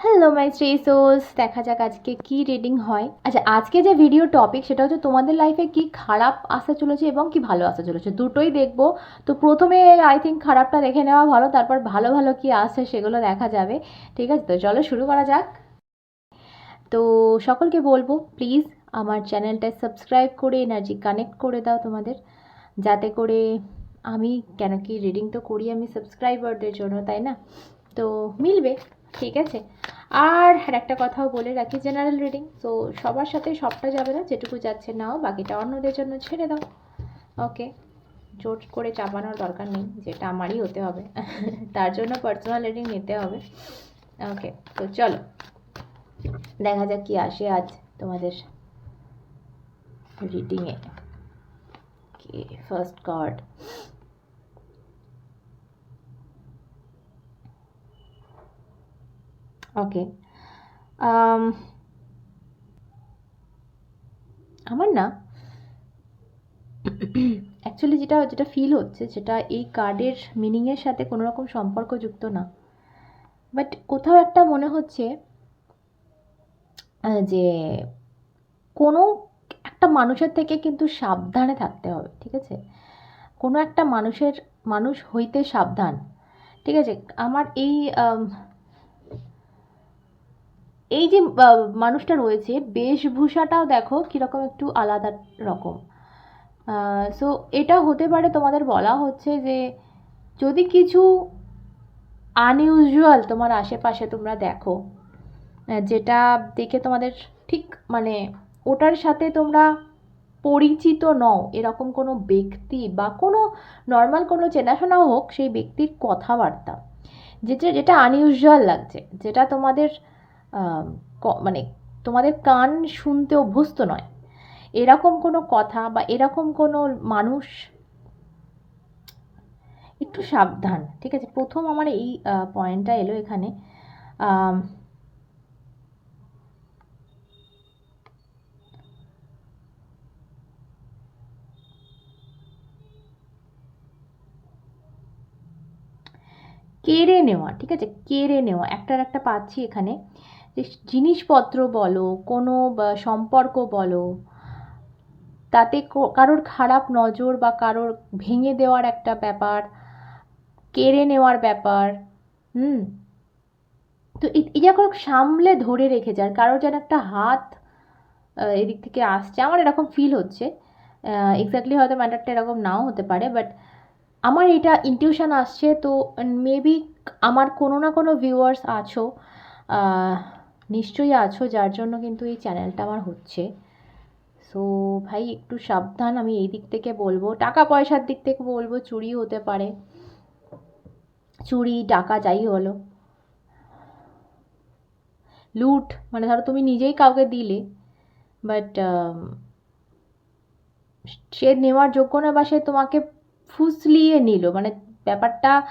Hello my three sows দেখা যাক আজকে কি রিডিং হয়। আচ্ছা আজকে যে ভিডিও টপিক সেটা হচ্ছে তোমাদের লাইফে কি খারাপ আসা চলেছে এবং কি ভালো আসা চলেছে। দুটোই দেখব। তো প্রথমে আই থিঙ্ক খারাপটা দেখে নেওয়া ভালো, তারপর ভালো ভালো কি আসছে সেগুলো দেখা যাবে। ঠিক আছে? তো চলো শুরু করা যাক। তো সকলকে বলব প্লিজ আমার চ্যানেলটা সাবস্ক্রাইব করে এনার্জি কানেক্ট করে দাও তোমাদের। যাতে করে আমি কেন কি রিডিং তো করি আমি সাবস্ক্রাইবারদের জন্য, তাই না? তো মিলবে। ঠিক আছে? আর আর একটা কথাও বলে রাখি জেনারেল রিডিং তো সবার সাথে সবটা যাবে না, যেটুকু যাচ্ছে নাও, বাকিটা অন্যদের জন্য ছেড়ে দাও। ওকে জোর করে চাপানোর দরকার নেই, যেটা আমারই হতে হবে। তার জন্য পার্সোনাল রিডিং নিতে হবে। ওকে তো চলো, দেখা যাক কি আসে আজ তোমাদের রিডিংয়ে ফার্স্ট কার্ড ওকে। আমার না অ্যাকচুয়ালি যেটা যেটা ফিল হচ্ছে যেটা এই কার্ডের মিনিংয়ের সাথে কোনো রকম সম্পর্কযুক্ত না। বাট কোথাও একটা মনে হচ্ছে যে কোনো একটা মানুষের থেকে কিন্তু সাবধানে থাকতে হবে, ঠিক আছে? কোনো একটা মানুষের, মানুষ হইতে সাবধান, ঠিক আছে? আমার এই এই যে মানুষটা রয়েছে, বেশভূষাটাও দেখো কীরকম একটু আলাদা রকম। সো এটা হতে পারে তোমাদের বলা হচ্ছে যে, যদি কিছু আনইউজুয়াল তোমার আশেপাশে তোমরা দেখো যেটা দেখে তোমাদের ঠিক মানে ওটার সাথে তোমরা পরিচিত নও, এরকম কোনো ব্যক্তি বা কোনো নর্মাল কোনো চেনাশোনাও হোক, সেই ব্যক্তির কথাবার্তা। যেটা যেটা আনইউজুয়াল লাগছে, যেটা তোমাদের মানে তোমাদের কান শুনতে অভ্যস্ত নয়। এরকম কোনো কথা বা এরকম কোনো মানুষ একটু সাবধান, ঠিক আছে? প্রথম আমার এই পয়েন্টটা এলো এখানে। কেড়ে নেওয়া, ঠিক আছে? কেড়ে নেওয়া, একটার একটা পাচ্ছি এখানে। জিনিসপত্র বলো, কোনো সম্পর্ক বলো, তাতে কারোর খারাপ নজর বা কারোর ভেঙে দেওয়ার একটা ব্যাপার, কেড়ে নেওয়ার ব্যাপার, হুম? তো এ- এই যখন সামলে ধরে রেখেছে আর কারোর যেন একটা হাত এদিক থেকে আসছে। আমার এরকম ফিল হচ্ছে। এক্স্যাক্টলি হয়তো ম্যাটারটা এরকম নাও হতে পারে বাট আমার এটা ইনটিউশন আসছে, তো মেবি আমার কোনো না কোনো ভিউয়ার্স আছো নিশ্চয়ই আছো, যার জন্য কিন্তু এই চ্যানেলটা আমার হচ্ছে। সো ভাই, একটু সাবধান, আমি এই দিক থেকে বলব। টাকা পয়সার দিক থেকে বলব, চুরি হতে পারে। চুরি টাকা যাই হলো। লুট মানে ধরো তুমি নিজেই কাউকে দিলে বাট সে নেওয়ার যোগ্য না বা সে তোমাকে ফুসলিয়ে নিল। মানে ব্যাপারটা,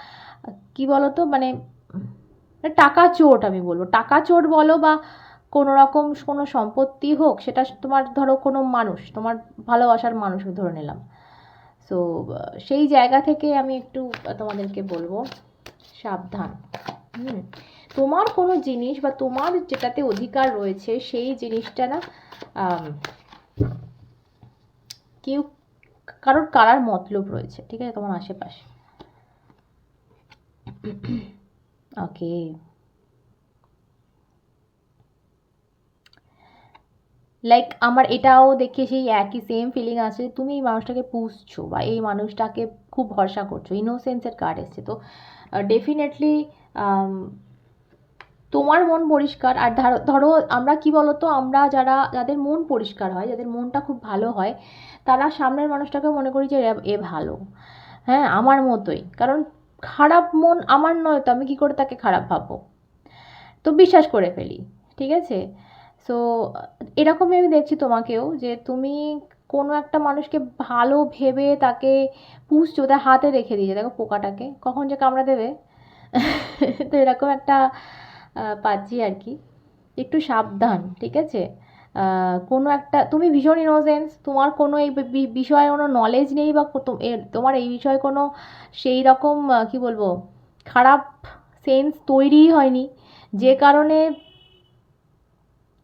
কি বলো তো মানে মানে টাকা চোট আমি বলব। টাকা চোট বলো বা কোনো রকম কোনো সম্পত্তি হোক, সেটা তোমার ধরো কোনো মানুষ, তোমার ভালোবাসার মানুষ ধরে নিলাম। সো সেই জায়গা থেকে আমি একটু তোমাদেরকে বলব, সাবধান। হুম, তোমার কোনো জিনিস বা তোমার যেটাতে অধিকার রয়েছে, সেই জিনিসটা না কেউ, কারোর কারার মতলব রয়েছে, ঠিক আছে? তোমার আশেপাশে। ওকে লাইক আমার এটাও দেখে সেই একই সেম ফিলিং আছে। তুমি এই মানুষটাকে পুষছো বা এই মানুষটাকে খুব ভরসা করছ। ইনোসেন্সের কার্ড এসছে। তো ডেফিনেটলি তোমার মন পরিষ্কার। আর ধরো আমরা কি বলতো, আমরা যারা, যাদের মন পরিষ্কার হয়, যাদের মনটা খুব ভালো হয়, তারা সামনের মানুষটাকে মনে করি যে এ ভালো। হ্যাঁ আমার মতোই। কারণ খারাপ মন আমার নয়, তো আমি কি করে তাকে খারাপ ভাববো? তো বিশ্বাস করে ফেলি, ঠিক আছে? সো এরকমই আমি দেখছি তোমাকেও যে তুমি কোনো একটা মানুষকে ভালো ভেবে তাকে পুষছো তার হাতে রেখে দিয়েছে। দেখো পোকাটাকে, কখন যে কামড়ে দেবে? তো এরকম একটা পাচ্ছি আর কি। একটু সাবধান, ঠিক আছে? কোনো একটা, তুমি ভীষণ ইনোসেন্স তোমার কোনো এই বিষয়ে কোনো নলেজ নেই বা তোমার এই বিষয়ে কোনো সেই রকম কি বলব, খারাপ সেন্স তৈরিই হয়নি। যে কারণে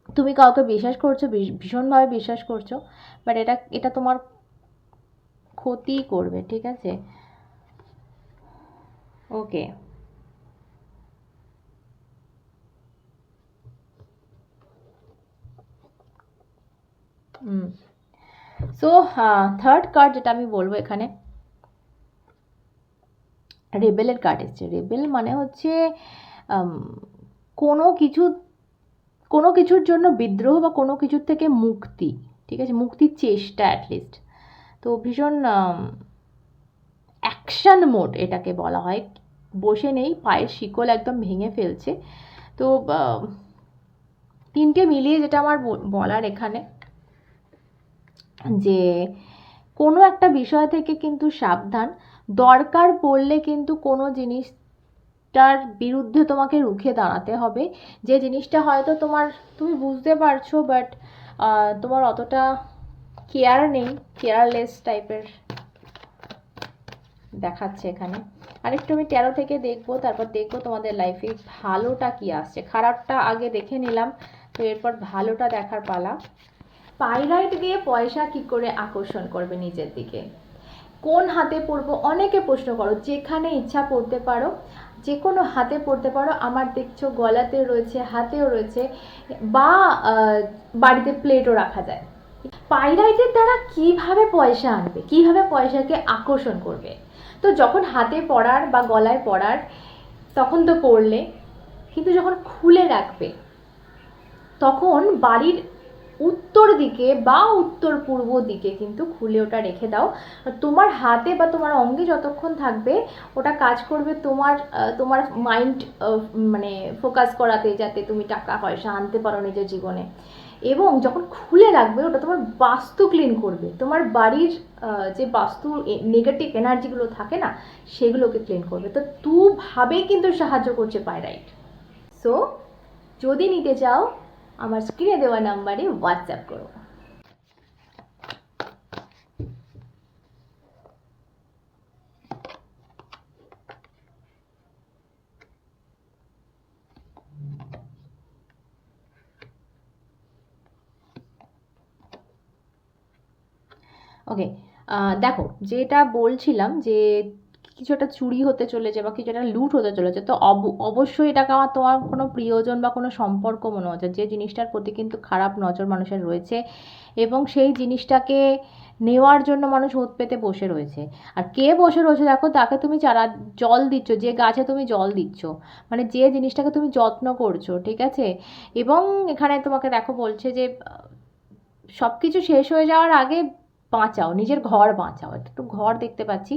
তুমি কাউকে বিশ্বাস করছ ভীষণভাবে বিশ্বাস করছ বাট এটা এটা তোমার ক্ষতি করবে, ঠিক আছে? Okay hmm so third card যেটা আমি বলব এখানে রেবেলের কার্ড এসছে। রেবেল মানে হচ্ছে কোনো কিছু, কোনো কিছুর জন্য বিদ্রোহ বা কোনো কিছুর থেকে মুক্তি, ঠিক আছে? মুক্তির চেষ্টা অ্যাটলিস্ট তো ভীষণ অ্যাকশান মোড এটাকে বলা হয়। বসে নেই, পায়ের শিকল একদম ভেঙে ফেলছে। তো তিনটে মিলিয়ে যেটা আমার বলার এখানে যে কোনো একটা বিষয় থেকে কিন্তু সাবধান। দরকার পড়লে কিন্তু কোনো জিনিসটার বিরুদ্ধে তোমাকে রুখে দাঁড়াতে হবে। যে জিনিসটা হয়তো তোমার, তুমি বুঝতে পারছ বাট তোমার অতটা কেয়ার নেই কেয়ারলেস টাইপের দেখাচ্ছে এখানে। আরেকটু আমি তেরো থেকে দেখব, তারপর দেখব তোমাদের লাইফে ভালোটা কি আসছে। খারাপটা আগে দেখে নিলাম, তো এরপর ভালোটা দেখার পালা। পাইরাইট দিয়ে পয়সা কি করে আকর্ষণ করবে নিজের দিকে? কোন হাতে পরবো অনেকে প্রশ্ন করো, যেখানে ইচ্ছা পড়তে পারো যে কোনো হাতে পড়তে পারো, আমার দেখছ গলাতে রয়েছে, হাতেও রয়েছে, বা বাড়িতে প্লেটও রাখা যায়। পাইরাইটের দ্বারা কীভাবে পয়সা আনবে? কীভাবে পয়সাকে আকর্ষণ করবে? তো যখন হাতে পড়ার বা গলায় পড়ার, তখন তো পড়লে, কিন্তু যখন খুলে রাখবে, তখন বাড়ির উত্তর দিকে বা উত্তর পূর্ব দিকে কিন্তু খুলে ওটা রেখে দাও। তোমার হাতে বা তোমার অঙ্গে যতক্ষণ থাকবে, ওটা কাজ করবে তোমার তোমার মাইন্ড মানে ফোকাস করাতে যাতে তুমি টাকা পয়সা আনতে পারো নিজের জীবনে। এবং যখন খুলে রাখবে, ওটা তোমার বাস্তু ক্লিন করবে। তোমার বাড়ির যে বাস্তু নেগেটিভ এনার্জিগুলো থাকে না, সেগুলোকে ক্লিন করবে। তো দুভাবেই কিন্তু সাহায্য করছে পায়রাইট সো যদি নিতে চাও আমার স্ক্রিনে দেওয়া নাম্বারে হোয়াটসঅ্যাপ করো। ওকে দেখো যেটা বলছিলাম যে কিছু একটা চুরি হতে চলেছে বা কিছু একটা লুট হতে চলেছে, তো অব- অবশ্যই এটাকে আমার তোমার কোনো প্রিয়জন বা কোনো সম্পর্ক মনে হচ্ছে, যে জিনিসটার প্রতি কিন্তু খারাপ নজর মানুষের রয়েছে এবং সেই জিনিসটাকে নেওয়ার জন্য মানুষ ওত পেতে বসে রয়েছে। আর কে বসে রয়েছে দেখো, তাকে তুমি চারা, জল দিচ্ছ, যে গাছে তুমি জল দিচ্ছ মানে যে জিনিসটাকে তুমি যত্ন করছ, ঠিক আছে? এবং এখানে তোমাকে দেখো বলছে যে সব কিছু শেষ হয়ে যাওয়ার আগে বাঁচাও, নিজের ঘর বাঁচাও। একটু ঘর দেখতে পাচ্ছি।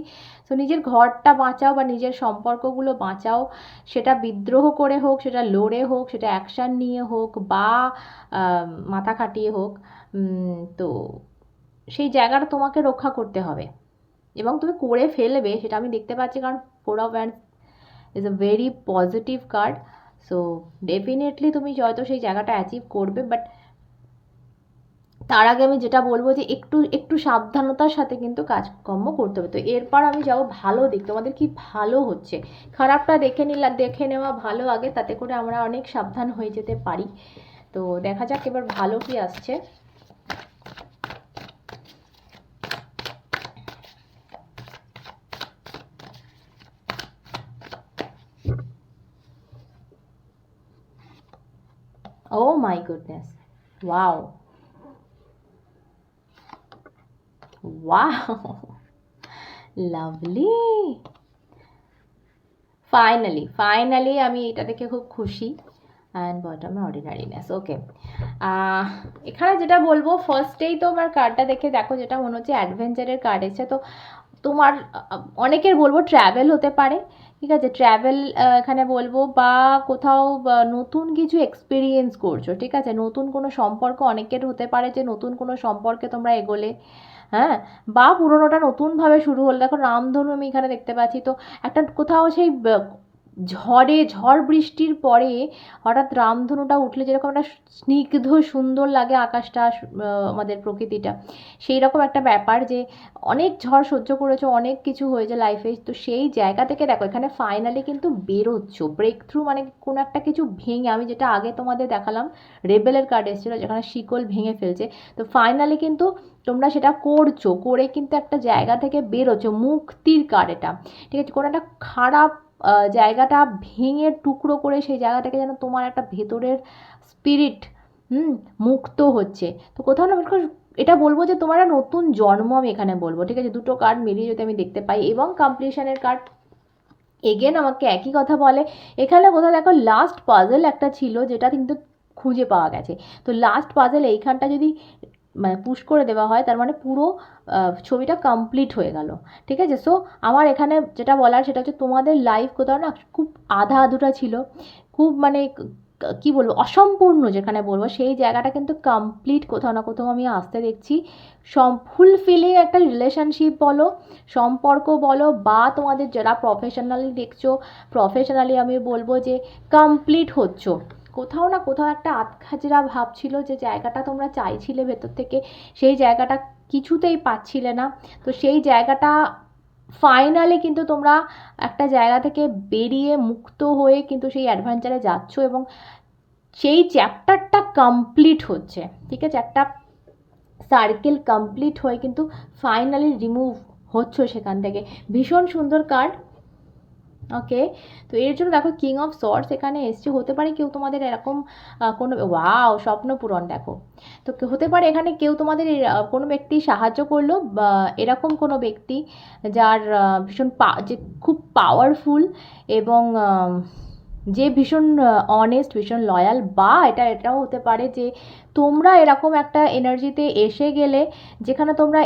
তো নিজের ঘরটা বাঁচাও বা নিজের সম্পর্কগুলো বাঁচাও। সেটা বিদ্রোহ করে হোক, সেটা লড়ে হোক, সেটা অ্যাকশান নিয়ে হোক বা মাথা খাটিয়ে হোক তো সেই জায়গাটা তোমাকে রক্ষা করতে হবে। এবং তুমি করে ফেলবে, সেটা আমি দেখতে পাচ্ছি কারণ four of and is a very positive card so definitely তুমি হয়তো সেই জায়গাটা অ্যাচিভ করবে বাট তার আগে আমি যেটা বলব যে একটু একটু সাবধানতার সাথে কিন্তু কাজকর্ম করতে হবে। তো এরপর আমি যাব ভালো দিক। তোমাদের কি ভালো হচ্ছে? খারাপটা দেখে নিলাম দেখে নেওয়া ভালো আগে, তাতে করে আমরা অনেক সাবধান হয়ে যেতে পারি। তো দেখা যাক এবার ভালো কি আসছে। ও my goodness wow Wow, lovely. Finally finally আমি এটা দেখে খুব খুশি অ্যান্ড বটমে অর্ডিনারিনেস ওকে এখানে যেটা বলব ফার্স্টেই তো আমার কার্ডটা দেখে দেখো যেটা মনে হচ্ছে অ্যাডভেঞ্চারের কার্ড এসেছে তো তোমার অনেকের বলব ট্র্যাভেল হতে পারে ঠিক আছে? ট্র্যাভেল এখানে বলব বা কোথাও নতুন কিছু এক্সপিরিয়েন্স করছ ঠিক আছে? নতুন কোনো সম্পর্ক অনেকের হতে পারে যে নতুন কোনো সম্পর্কে তোমরা এগোলে হ্যাঁ? বা পুরোনোটা নতুনভাবে শুরু হলো। দেখো রামধনু আমি এখানে দেখতে পাচ্ছি। তো একটা কোথাও সেই ঝড়ে, ঝড় বৃষ্টির পরে হঠাৎ রামধনুটা উঠলে যেরকম একটা স্নিগ্ধ, সুন্দর লাগে আকাশটা আমাদের প্রকৃতিটা। সেই রকম একটা ব্যাপার যে অনেক ঝড় সহ্য করেছ, অনেক কিছু হয়েছে লাইফে তো সেই জায়গা থেকে দেখো, এখানে ফাইনালি কিন্তু বেরোচ্ছ। ব্রেক থ্রু মানে কোনো একটা কিছু ভেঙে, আমি যেটা আগে তোমাদের দেখালাম রেবেলের কার্ড এসেছিল যেখানে শিকল ভেঙে ফেলছে। তো ফাইনালি কিন্তু তোমরা সেটা করছ, করে কিন্তু একটা জায়গা থেকে বেরোছো মুক্তির কার্ড এটা। ঠিক আছে? কোনো একটা খারাপ জায়গাটা ভেঙে টুকরো করে সেই জায়গাটাকে যেন তোমার একটা ভেতরের স্পিরিট হুম, মুক্ত হচ্ছে। তো কোথাও না এটা বলব যে তোমার নতুন জন্ম আমি এখানে বলব, ঠিক আছে? দুটো কার্ড মিলিয়ে যদি আমি দেখতে পাই এবং কমপ্লিশনের কার্ড এগেন আমাকে একই কথা বলে। এখানে কোথাও দেখো লাস্ট পাজেল একটা ছিল যেটা কিন্তু খুঁজে পাওয়া গেছে। তো লাস্ট পাজেল এইখানটা যদি মানে পুশ করে দেওয়া হয়, তার মানে পুরো ছবিটা কমপ্লিট হয়ে গেল। ঠিক আছে? সো আমার এখানে যেটা বলার সেটা হচ্ছে তোমাদের লাইফ কোথাও না খুব আধা আধুরা ছিল। খুব মানে কি বলব? অসম্পূর্ণ যেখানে বলব, সেই জায়গাটা কিন্তু কমপ্লিট কোথাও না কোথাও আমি আসতে দেখছি। সম ফুলফিলিং একটা রিলেশনশিপ বলো, সম্পর্ক বলো, বা তোমাদের যারা প্রফেশনালি দেখছ প্রফেশনালি আমি বলব যে কমপ্লিট হচ্ছ। কোথাও না কোথাও একটা আতখাজরা ভাব ছিল যে জায়গাটা তোমরা চাইছিলে ভেতর থেকে, সেই জায়গাটা কিছুতেই পাচ্ছিলে না। তো সেই জায়গাটা ফাইনালি কিন্তু তোমরা একটা জায়গা থেকে বেরিয়ে মুক্ত হয়ে কিন্তু সেই অ্যাডভেঞ্চারে যাচ্ছ এবং সেই চ্যাপ্টারটা কমপ্লিট হচ্ছে, ঠিক আছে? একটা সার্কেল কমপ্লিট হয়ে কিন্তু ফাইনালি রিমুভ হচ্ছ সেখান থেকে। ভীষণ সুন্দর কার্ড ওকে তো এর জন্য দেখো কিং অফ সর্টস এখানে এসছে। হতে পারে কেউ তোমাদের এরকম কোনো ওয়াও স্বপ্ন পূরণ দেখো। তো হতে পারে এখানে কেউ তোমাদের কোনো ব্যক্তি সাহায্য করল বা এরকম কোনো ব্যক্তি যার ভীষণ পা, যে খুব পাওয়ারফুল এবং যে ভীষণ অনেস্ট ভীষণ লয়াল বা এটা, এটাও হতে পারে যে তোমরা এরকম একটা এনার্জিতে এসে গেলে যেখানে তোমরা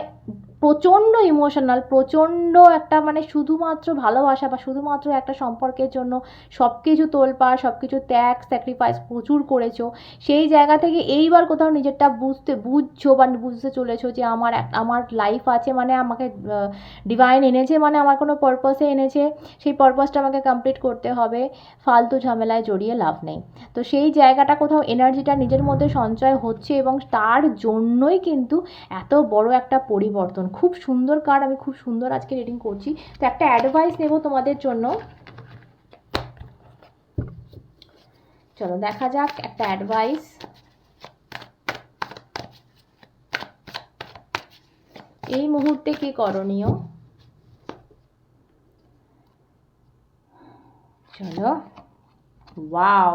প্রচণ্ড ইমোশনাল প্রচণ্ড একটা মানে শুধুমাত্র ভালোবাসা বা শুধুমাত্র একটা সম্পর্কের জন্য সব কিছু তোলপাড় সব কিছু ত্যাগ স্যাক্রিফাইস প্রচুর করেছ। সেই জায়গা থেকে এইবার কোথাও নিজেরটা বুঝতে, বুঝছ বা বুঝতে চলেছো যে আমার আমার লাইফ আছে মানে আমাকে ডিভাইন এনেছে মানে আমার কোনো পারপাসে এনেছে, সেই পারপাসটা আমাকে কমপ্লিট করতে হবে। ফালতু ঝামেলায় জড়িয়ে লাভ নেই। তো সেই জায়গাটা কোথাও এনার্জিটা নিজের মধ্যে সঞ্চয় হচ্ছে এবং তার জন্যই কিন্তু এত বড় একটা পরিবর্তন। খুব সুন্দর কার্ড আমি খুব সুন্দর আজকে রিডিং করছি। তো একটা অ্যাডভাইস নেব তোমাদের জন্য। চলো দেখা যাক, একটা অ্যাডভাইস এই মুহূর্তে কি করণীয়? চলো। ওয়াও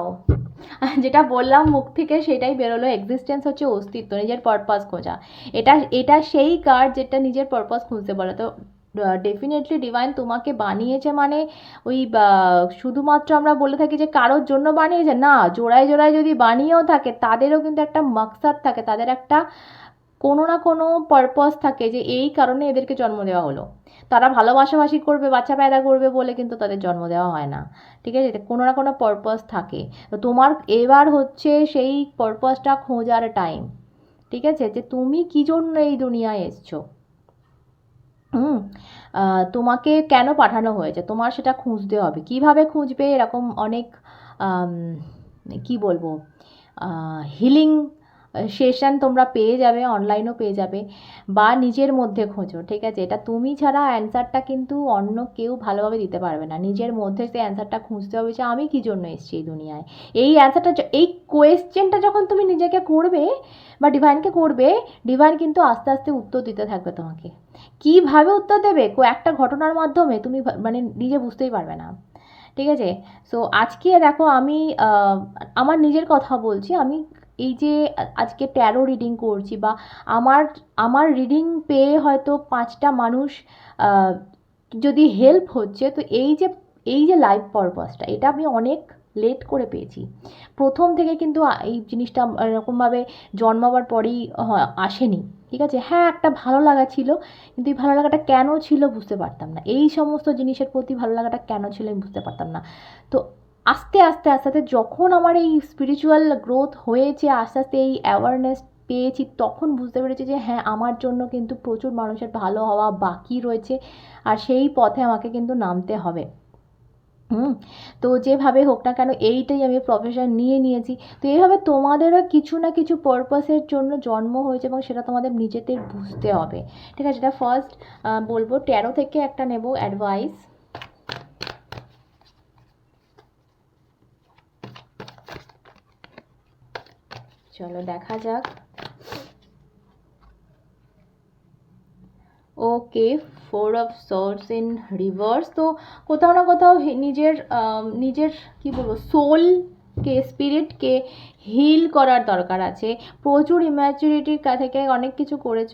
যেটা বললাম মুখ থেকে সেটাই বেরোলো। এক্সিস্টেন্স হচ্ছে অস্তিত্ব, নিজের পারপাস খোঁজা। এটা এটা সেই কার্ড যেটা নিজের পারপাস খুঁজতে বলে তো ডেফিনেটলি ডিভাইন তোমাকে বানিয়েছে মানে ওই শুধুমাত্র আমরা বলে থাকি যে কারোর জন্য বানিয়েছে, না, জোড়ায় জোড়ায় যদি বানিয়েও থাকে, তাদেরও কিন্তু একটা মাকসাদ থাকে, তাদের একটা কোনো না কোনো পারপাস থাকে যে এই কারণে এদেরকে জন্ম দেওয়া হলো। তারা ভালোবাসাবাসি করবে বাচ্চা পয়দা করবে বলে কিন্তু তাদের জন্ম দেওয়া হয় না। ঠিক আছে? কোনো না কোনো পারপাস থাকে। তো তোমার এবার হচ্ছে সেই পারপাসটা খোঁজার টাইম ঠিক আছে? যে তুমি কী জন্য এই দুনিয়ায় এসছো? হুম? তোমাকে কেন পাঠানো হয়েছে? তোমার সেটা খুঁজতে হবে। কীভাবে খুঁজবে? এরকম অনেক কি বলব? হিলিং সেশন তোমরা পেয়ে যাবে অনলাইনও পেয়ে যাবে, বা নিজের মধ্যে খোঁজো, ঠিক আছে? এটা তুমি ছাড়া অ্যান্সারটা কিন্তু অন্য কেউ ভালোভাবে দিতে পারবে না। নিজের মধ্যে সেই অ্যান্সারটা খুঁজতে হবে যে, আমি কী জন্য এসেছি এই দুনিয়ায়? এই অ্যান্সারটা এই কোয়েশ্চেনটা যখন তুমি নিজেকে করবে, বা ডিভাইনকে করবে ডিভাইন কিন্তু আস্তে আস্তে উত্তর দিতে থাকবে তোমাকে। কীভাবে উত্তর দেবে? একটা ঘটনার মাধ্যমে তুমি মানে নিজে বুঝতেই পারবে না। ঠিক আছে? সো আজকে দেখো আমি আমার নিজের কথা বলছি, আমি এই যে আজকে ট্যারো রিডিং করছি বা আমার আমার রিডিং পেয়ে হয়তো পাঁচটা মানুষ যদি হেল্প হচ্ছে, তো এই যে এই যে লাইফ পারপাসটা এটা আমি অনেক লেট করে পেয়েছি। প্রথম থেকে কিন্তু এই জিনিসটা এরকমভাবে জন্মাবার পরেই আসেনি, ঠিক আছে? হ্যাঁ একটা ভালো লাগা ছিল, কিন্তু এই ভালো লাগাটা কেন ছিল বুঝতে পারতাম না। এই সমস্ত জিনিসের প্রতি ভালো লাগাটা কেন ছিল আমি বুঝতে পারতাম না। তো আস্তে আস্তে আস্তে আস্তে যখন আমার এই স্পিরিচুয়াল গ্রোথ হয়েছে, আস্তে আস্তে এই অ্যাওয়ারনেস পেয়েছি, তখন বুঝতে পেরেছি যে হ্যাঁ আমার জন্য কিন্তু প্রচুর মানুষের ভালো হওয়া বাকি রয়েছে আর সেই পথে আমাকে কিন্তু নামতে হবে। হুম, তো যেভাবে হোক না কেন এইটাই আমি প্রফেশন নিয়ে নিয়েছি। তো এইভাবে তোমাদেরও কিছু না কিছু পারপাসের জন্য জন্ম হয়েছে এবং সেটা তোমাদের নিজেদের বুঝতে হবে। ঠিক আছে, এটা ফার্স্ট বলব ট্যারো থেকে একটা নেব অ্যাডভাইস চলো দেখা যাক। Okay four of swords in reverse তো কোথাও না কোথাও নিজের নিজের কি বলব সোলকে স্পিরিটকে হিল করার দরকার আছে। প্রচুর ইম্যাচুরিটির থেকে অনেক কিছু করেছ।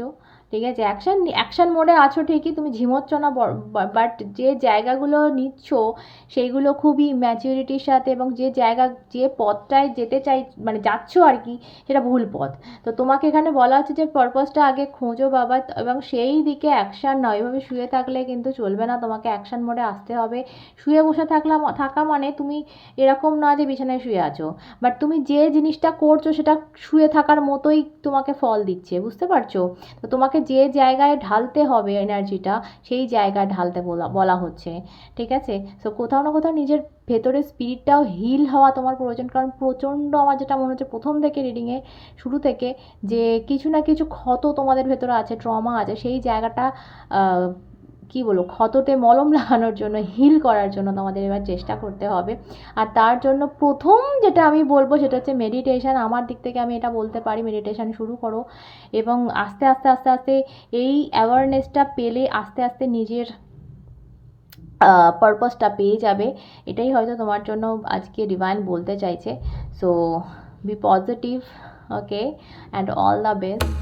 ঠিক আছে? অ্যাকশন অ্যাকশন মোডে আছো ঠিকই, তুমি ঝিমোচ্ছ না বাট যে জায়গাগুলো নিচ্ছ, সেইগুলো খুবই ম্যাচুরিটির সাথে এবং যে জায়গা, যে পথটায় যেতে চাই মানে যাচ্ছ আর কি, সেটা ভুল পথ। তো তোমাকে এখানে বলা হচ্ছে যে পারপাসটা আগে খোঁজো বাবা, এবং সেই দিকে অ্যাকশান নয় এভাবে শুয়ে থাকলে কিন্তু চলবে না, তোমাকে অ্যাকশান মোডে আসতে হবে। শুয়ে বসে থাকলাম, থাকা মানে তুমি এরকম না যে বিছানায় শুয়ে আছো। বাট তুমি যে জিনিসটা করছ, সেটা শুয়ে থাকার মতোই তোমাকে ফল দিচ্ছে, বুঝতে পারছ? তো তোমাকে যে জায়গায় ঢালতে হবে এনার্জিটা, সেই জায়গায় ঢালতে বলা বলা হচ্ছে। ঠিক আছে? সো কোথাও না কোথাও নিজের ভেতরে স্পিরিটটাও হিল হওয়া তোমার প্রয়োজন। কারণ প্রচণ্ড আমার যেটা মনে হচ্ছে প্রথম থেকে রিডিংয়ে শুরু থেকে যে কিছু না কিছু ক্ষত তোমাদের ভেতরে আছে ট্রমা আছে, সেই জায়গাটা কি বলব, ক্ষততে মলম লাগানোর জন্য, হিল করার জন্য তোমাদের এবার চেষ্টা করতে হবে। আর তার জন্য প্রথম যেটা আমি বলব সেটা হচ্ছে মেডিটেশন আমার দিক থেকে আমি এটা বলতে পারি মেডিটেশান শুরু করো। এবং আস্তে আস্তে আস্তে আস্তে এই অ্যাওয়ারনেসটা পেলে আস্তে আস্তে নিজের পারপাসটা পেয়ে যাবে। এটাই হয়তো তোমার জন্য আজকে ডিভাইন বলতে চাইছে। So be positive okay and all the best